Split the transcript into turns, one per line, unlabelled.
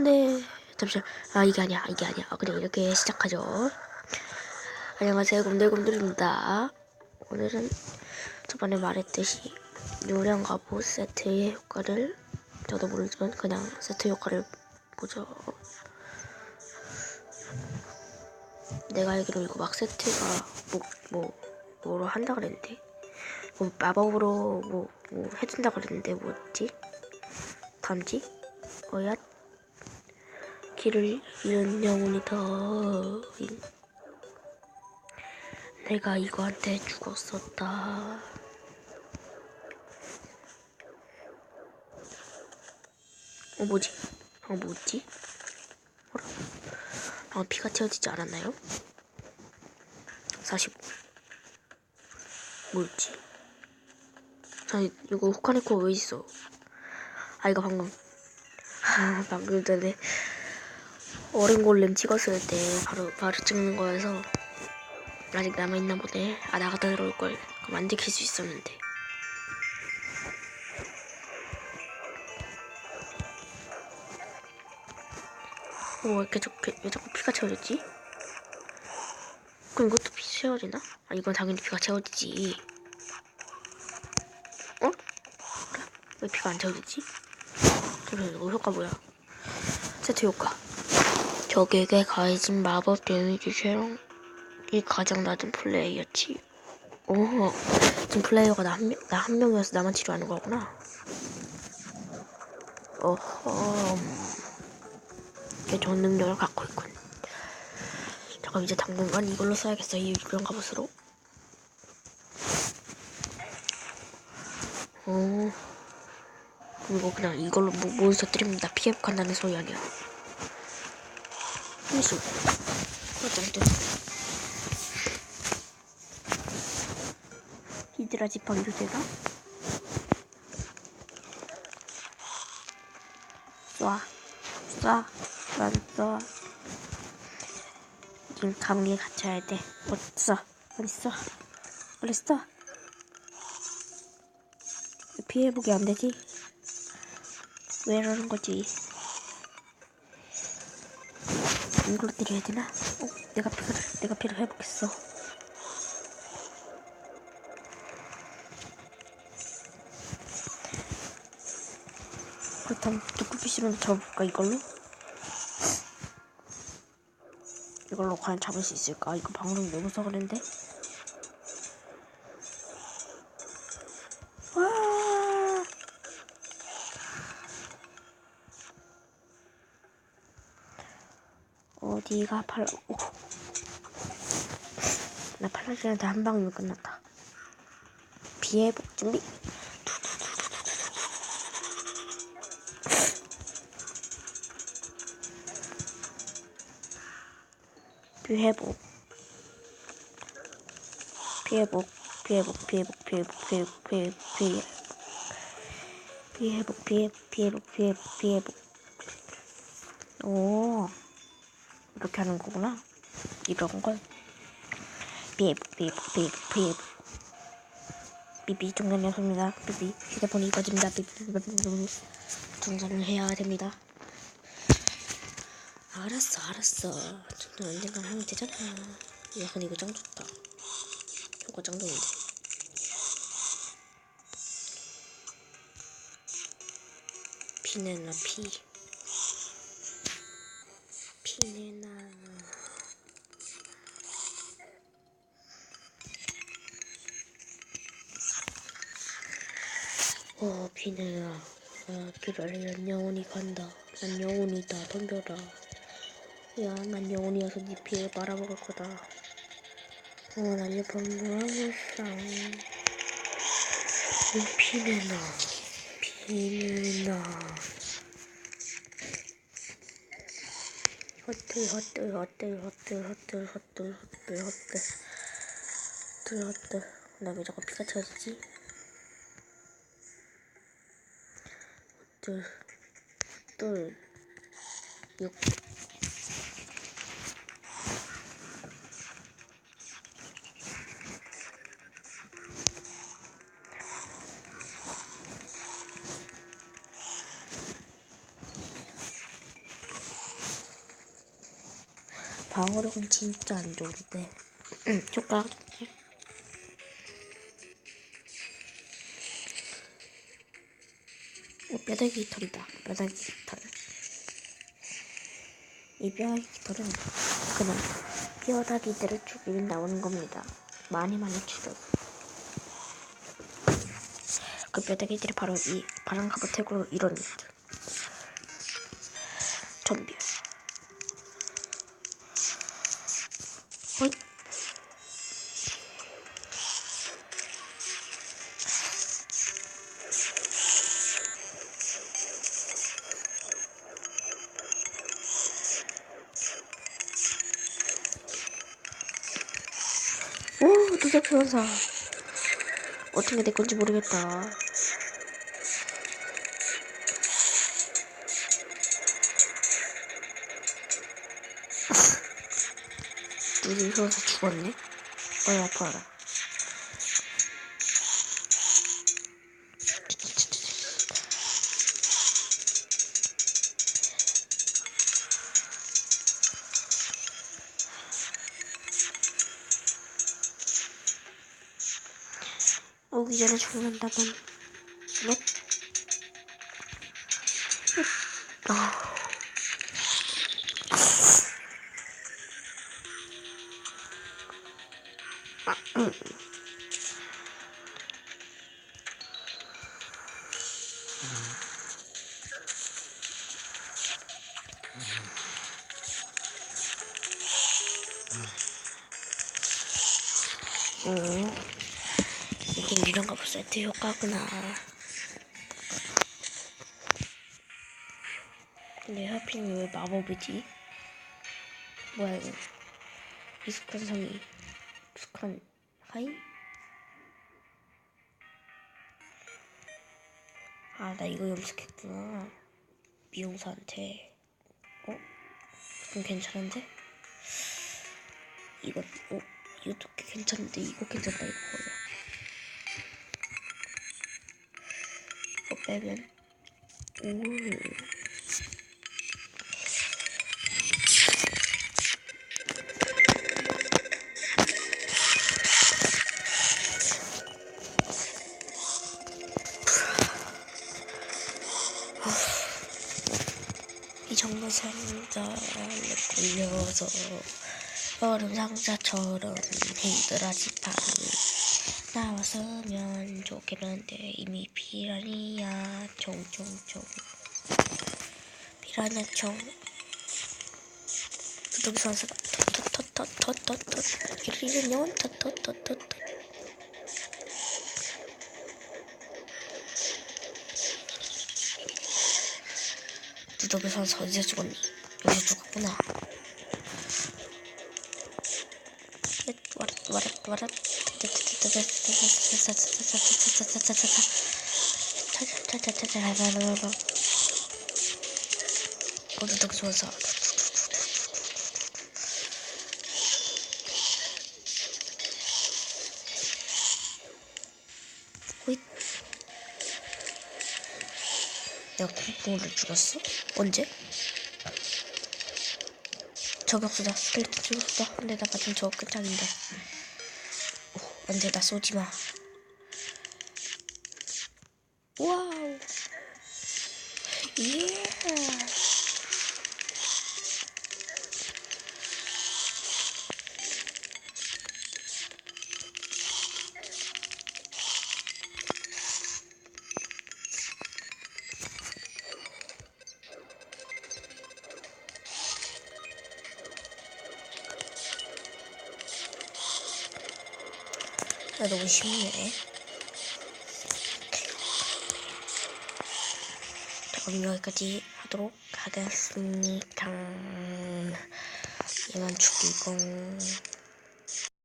네, 잠시만. 아, 이게 아니야. 이게 아니야. 아, 그냥 이렇게 시작하죠. 안녕하세요. 곰들곰들입니다. 오늘은 저번에 말했듯이 요령과 보스 세트의 효과를 저도 모르지만 그냥 세트 효과를 보죠. 내가 알기로 이거 막 세트가 뭐, 뭐, 뭐로 한다 그랬는데. 뭐 마법으로 뭐, 뭐 해준다 그랬는데 뭐였지? 담지? 어야? 길을 잃은 영혼이다. 내가 이거한테 죽었었다. 어, 뭐지? 어, 뭐지? 어라? 아, 피가 채워지지 않았나요? 45. 뭐였지? 자, 이거 후카네코 왜 있어? 아, 이거 방금. 아, 방금 전에 어린 골렘 찍었을 때 바로 바로 찍는 거여서 아직 남아 있나 보네. 아 나갔다 들어올 걸. 그럼 안 지킬 수 있었는데. 오, 왜 이렇게 자꾸, 왜 자꾸 피가 채워졌지? 그럼 이것도 피 채워지나? 아, 이건 당연히 피가 채워지지. 어? 그래? 왜 피가 안 채워지지? 잠시만, 이거 효과 뭐야? 세트 효과. 적에게 가해진 마법 데미지 쉐롱이 가장 낮은 플레이였지. 오, 지금 플레이어가 나 한 명, 나 한 명이어서 나만 치료하는 거구나. 어허. 꽤 좋은 능력을 갖고 있군. 잠깐 이제 당분간 이걸로 써야겠어. 이 유령 갑옷으로. 어. 그리고 그냥 이걸로 뭐, 몬스터 때립니다. 피해복한다는 소리 아니야. 힘수. 어쩐지. 히드라 지팡이 조제가 쏴, 쏴, 난 쏴. 님 감기에 갇혀야 돼. 어딨어? 어딨어? 어딨어? 왜 피해보기 안 되지? 왜 이러는 거지? 이걸로 때려야 되나? 어, 내가 피를, 내가 피를 해보겠어. 그렇다면 누구피시면 잡을까 이걸로? 이걸로 과연 잡을 수 있을까? 이거 방금 너무 서그랜데? 어디가 팔, 오. 나 팔라시한테 한 방이면 끝났다. 비회복 준비. 비회복. 비회복, 비회복, 비회복, 비회복, 비회복, 비회복, 비회복. 비회복, 비회복, 비회복, 비회복. 오. 이렇게 하는 거구나. 이런 걸. 비회복, 비회복, 비회복, 비회복. 삐삐 중단이었습니다. 삐삐 휴대폰이 꺼집니다. 삐삐 중단을 해야 됩니다. 알았어, 알았어. 중단 언젠간 하면 되잖아. 야, 근데 이거 짱 좋다. 효과 짱 좋은데. 피내나 피. 피내나. 어, 피내나. 아, 피를 잃은 영혼이 간다. 난 영혼이다. 덤벼라. 야, 난 영혼이어서 네 피를 빨아먹을 거다. 어, 난 옆에 물어보상. 피내나. 피내나. 헛들, 헛들, 헛들, 헛들, 헛들, 헛들, 헛들, 헛들. 헛들, 헛들. 나왜 자꾸 피가 채워지지? 둘, 둘, 육. 방어력은 진짜 안 좋은데. 응, 효과. 어, 뼈다귀 깃털이다. 뼈다귀 깃털. 이 뼈다귀 깃털은 그냥 뼈다귀들을 죽이면 나오는 겁니다. 많이 많이 죽여서. 그 뼈다귀들이 바로 이 바람 가부텍으로 이뤄냅니 오, 누적 변사. 어떻게 내 건지 모르겠다. 누적 변사 죽었네? 어이, 아파라. 오기 전에 죽는다면 넵. 아. 아, 음. 음. 이런 거 세트 효과구나. 근데 하필 왜 마법이지? 뭐야 이거? 익숙한 성이 익숙한 하이? 아 나 이거 염색했구나. 미용사한테. 어? 좀 괜찮은데? 이거 어? 이것도 꽤 괜찮은데 이거 괜찮다 이거 빼면 오 이 정도 상자를 굴려서 얼음 상자처럼 힘들어지 판 이 나왔으면 좋겠는데 이미 피라니야 총총총 피라냐 총 두둑이 선수가 터터터터터터터 이리는 터터터터터 두둑이 선수 어디서 죽었니? 여기서 죽었구나. 와라 와라 와라 좋아서 호잇 내가 공포를 죽였어? 언제? 저격수다 스켈레톤 죽였어 근데 나 맞으면 저거 끝장인데 오, 안돼 나 쏘지 마 나 너무 쉽네. 자, 그럼 여기까지 하도록 하겠습니다. 얘만 죽이고.